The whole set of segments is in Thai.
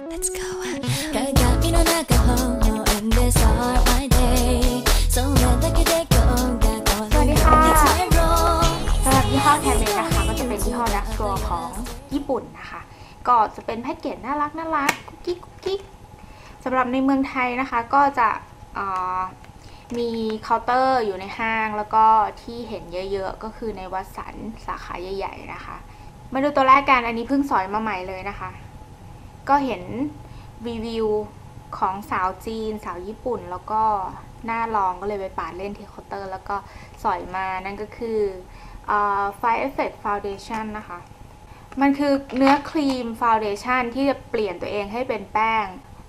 Let's go.鏡の中微笑んで start my day. So let the day go. สวัสดีค่ะ It's my role. สำหรับยี่ห้อแคมเมนนะคะ ก็จะเป็นยี่ห้อนักทัวร์ของญี่ปุ่นนะคะ ก็จะเป็นแพ็กเกจน่ารักน่ารักกุ๊กกิ๊กกุ๊กกิ๊กสำหรับในเมืองไทยนะคะ ก็จะเอ่อมีเคาน์เตอร์อยู่ในห้าง แล้วก็ที่เห็นเยอะๆ ก็คือในวัดสันสาขาใหญ่ๆนะคะ มาดูตัวแรกกันอันนี้เพิ่งสอยมาใหม่เลยนะคะ ก็เห็นรีวิวของสาวจีน สาวญี่ปุ่น แล้วก็หน้าลองก็เลยไปปาดเล่นที่เคาน์เตอร์ แล้วก็สอยมานั่นก็คือ Fire Effect Foundation นะคะ มันคือเนื้อครีมฟาวเดชันที่จะเปลี่ยนตัวเองให้เป็นแป้ง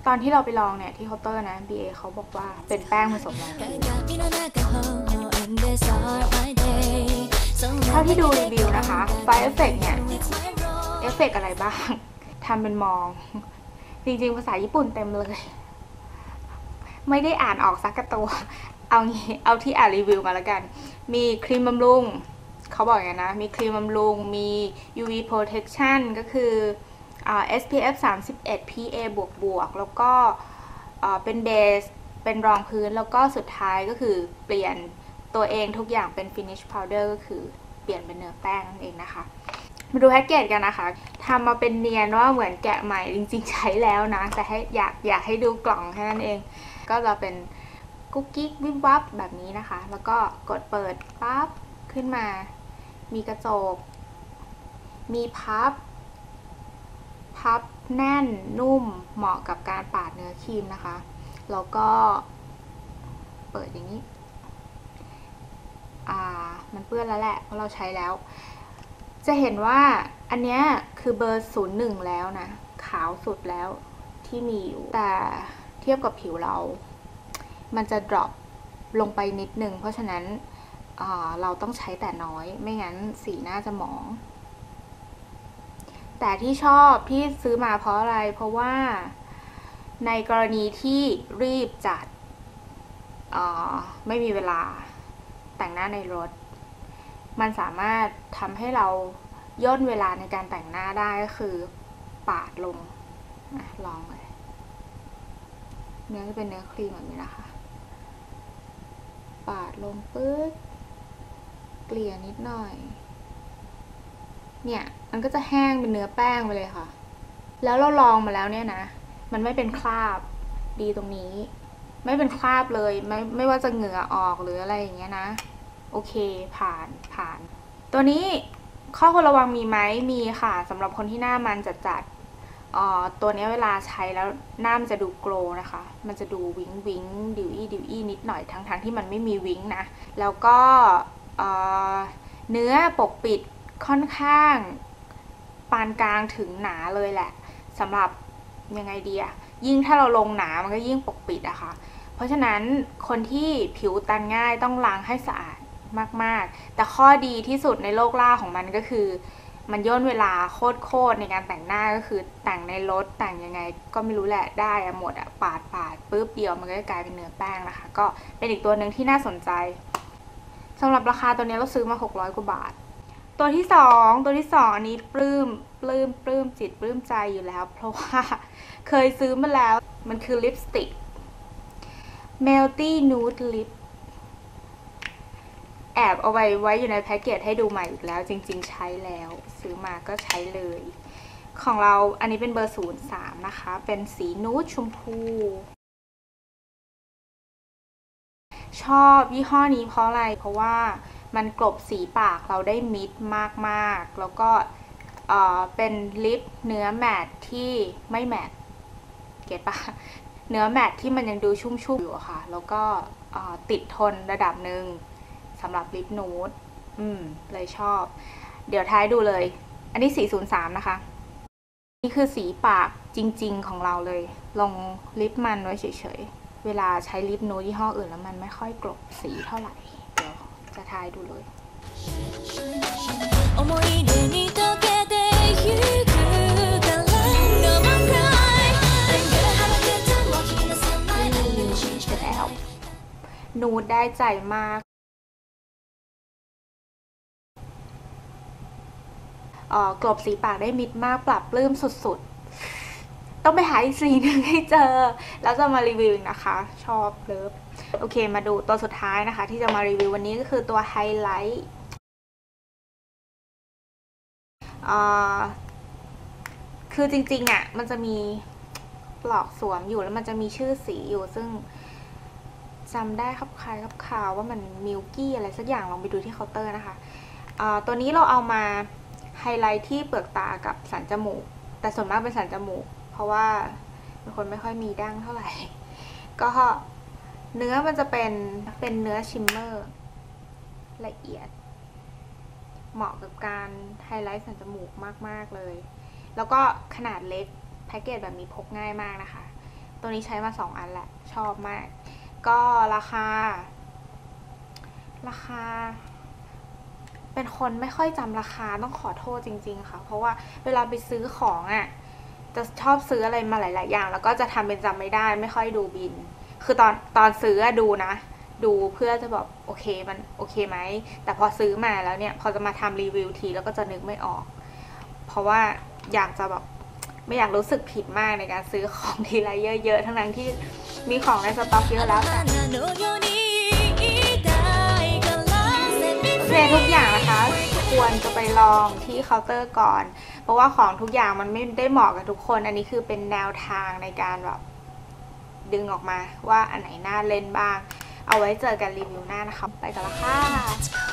ตอนที่เราไปลองเนี่ยที่เคาน์เตอร์นะ BA เขาบอกว่าเป็นแป้งผสมน้ำเท่าที่ดูรีวิวนะคะไฟเอฟเฟกต์เนี่ย เอฟเฟกอะไรบ้างำเป็นมอง จริงๆภาษาญี่ปุ่นเต็มเลย ไม่ได้อ่านออกสักกระตัว เอางี้เอาที่อ่านรีวิวมาแล้วกัน มีครีมบำรุงเขาบอกอย่างนั้นะมีครีมบำรุง มี UV protection ก็คืออ่า SPF 31 PA บวกบวกๆแล้วก็เป็นเบส เป็นรองพื้นแล้วก็สุดท้ายก็คือเปลี่ยนตัวเองทุกอย่างเป็น finish powder ก็คือเปลี่ยนเป็นเนื้อแป้งนั่นเองนะคะ มาดูแพ็กเกจกันนะคะทำมาเป็นเนียนว่าเหมือนแกะใหม่จริงๆใช้แล้วนะ แต่ให้อยากอยากให้ดูกล่องแค่นั้นเอง ก็จะเป็นกุ๊กกิ๊กวิบวับแบบนี้นะคะ แล้วก็กดเปิดปั๊บขึ้นมา มีกระจก มีพับ พับแน่นนุ่มเหมาะกับการปาดเนื้อครีมนะคะ แล้วก็เปิดอย่างนี้ อ่า มันเปื้อนแล้วแหละเพราะเราใช้แล้ว จะเห็นว่าอันเนี้ยคือเบอร์ศูนย์หนึ่งแล้วนะ ขาวสุดแล้วที่มีอยู่แต่เทียบกับผิวเรา มันจะ drop ลงไปนิดนึง เพราะฉะนั้นเราต้องใช้แต่น้อย ไม่งั้นสีหน้าจะหมอง แต่ที่ชอบที่ซื้อมาเพราะอะไร เพราะว่าในกรณีที่รีบจัดไม่มีเวลาแต่งหน้าในรถ มันสามารถทำให้เราย่นเวลาในการแต่งหน้าได้ก็คือปาดลงนะลองเลย เนื้อจะเป็นเนื้อครีมแบบนี้นะคะ ปาดลงปึ๊ดเกลี่ยนิดหน่อย เนี่ย มันก็จะแห้งเป็นเนื้อแป้งไปเลยค่ะ แล้วเราลองมาแล้วเนี่ยนะ มันไม่เป็นคราบดีตรงนี้ ไม่เป็นคราบเลย ไม่ไม่ว่าจะเหงื่อออกหรืออะไรอย่างเงี้ยนะ โอเคผ่านผ่าน ตัวนี้ข้อควรระวังมีไหมมีค่ะสำหรับคนที่หน้ามันจัดจัดตัวนี้เวลาใช้แล้วหน้ามันจะดูโกล์นะคะ มันจะดูวิงวิงดิวอี้ดิวอี้นิดหน่อยทั้งที่มันไม่มีวิงนะ แล้วก็เนื้อปกปิดค่อนข้างปานกลางถึงหนาเลยแหละสำหรับยังไงดีอะยิ่งถ้าเราลงหนามันก็ยิ่งปกปิดอะค่ะ เพราะฉะนั้นคนที่ผิวตันง่ายต้องล้างให้สะอาด มาก ๆ แต่ข้อดีที่สุดในโลกล่าของมันก็คือ มันย่นเวลาโคตรๆในการแต่งหน้าก็คือแต่งในรถแต่งยังไง ก็ไม่รู้แหละได้อะหมดอะปาดปาดปุ๊บเดียวมันก็กลายเป็นเนื้อแป้งนะคะ ก็เป็นอีกตัวหนึ่งที่น่าสนใจสำหรับราคาตัวนี้เราซื้อมา 600 กว่าบาท ตัวที่สองตัวที่สองอันนี้ปลื้มปลื้มปลื้มจิตปลื้มใจอยู่แล้ว เพราะว่าเคยซื้อมาแล้วมันคือลิปสติก Melty Nude Lip แอบเอาไว้ไว้อยู่ในแพ็กเกจให้ดูใหม่อีกแล้ว จริง ๆ ใช้แล้ว ซื้อมาก็ใช้เลย ของเราอันนี้เป็นเบอร์ศูนย์สามนะคะ เป็นสีนูดชมพูชอบยี่ห้อนี้เพราะอะไร เพราะว่ามันกลบสีปากเราได้มิดมากๆ แล้วก็เออเป็นลิปเนื้อแมตที่ไม่แมตเก็ตปะเนื้อแมตที่มันยังดูชุ่มๆอยู่อะค่ะ แล้วก็ติดทนระดับหนึ่ง สำหรับลิปนูดอืม เลยชอบ เดี๋ยวท้ายดูเลย อันนี้ 403 นะคะ นี่คือสีปากจริง ๆ ของเราเลย ลงลิปมันไว้เฉย ๆ เวลาใช้ลิปนูดยี่ห้ออื่นแล้วมันไม่ค่อยกรบสีเท่าไหร่ เดี๋ยวจะท้ายดูเลยนูดได้ใจมาก กลบสีปากได้มิดมากปรับปลื้มสุดๆ ต้องไปหาอีกสีหนึ่งให้เจอ แล้วจะมารีวิวนะคะ ชอบเลิฟโอเคมาดูตัวสุดท้ายนะคะ ที่จะมารีวิววันนี้ก็คือตัวไฮไลท์คือจริงๆอะ่ะ มันจะมีปลอกสวมอยู่แล้วมันจะมีชื่อสีอยู่ซึ่งจำได้ครับคล้ายครับข่าวว่ามันมิลกี้อะไรสักอย่างลองไปดูที่เคาน์เตอร์นะคะตัวนี้เราเอามา ไฮไลท์ที่เปลือกตากับสันจมูก แต่ส่วนมากเป็นสันจมูก เพราะว่าเป็นคนไม่ค่อยมีดั้งเท่าไหร่ ก็เนื้อมันจะเป็นเป็นเนื้อชิมเมอร์ละเอียด เหมาะกับการไฮไลท์สันจมูกมาก ๆ เลย แล้วก็ขนาดเล็กแพ็กเกจแบบนี้พกง่ายมากนะคะ ตัวนี้ใช้มาสองอันแหละ ชอบมาก ก็ราคา ราคา เป็นคนไม่ค่อยจำราคาต้องขอโทษจริง ๆ ค่ะ เพราะว่าเวลาไปซื้อของอะ่ะจะชอบซื้ออะไรมาหลาย ๆ อย่าง แล้วก็จะทำเป็นจำไม่ได้ ไม่ค่อยดูบิน คือตอนตอนซื้อดูนะ ดูเพื่อจะแบบโอเคมันโอเคไหมแต่พอซื้อมาแล้วเนี่ย พอจะมาทำรีวิวทีแล้วก็จะนึกไม่ออก เพราะว่าอยากจะแบบไม่อยากรู้สึกผิดมากในการซื้อของทีไรเยอะ ๆ ทั้งนั้นที่มีของในสต็อกเยอะแล้วแต่ ควรจะไปลองที่เคาน์เตอร์ก่อน เพราะว่าของทุกอย่างมันไม่ได้เหมาะกับทุกคน อันนี้คือเป็นแนวทางในการแบบดึงออกมาว่าอันไหนน่าเล่นบ้าง เอาไว้เจอกันรีวิวหน้านะคะ ไปกันละค่ะ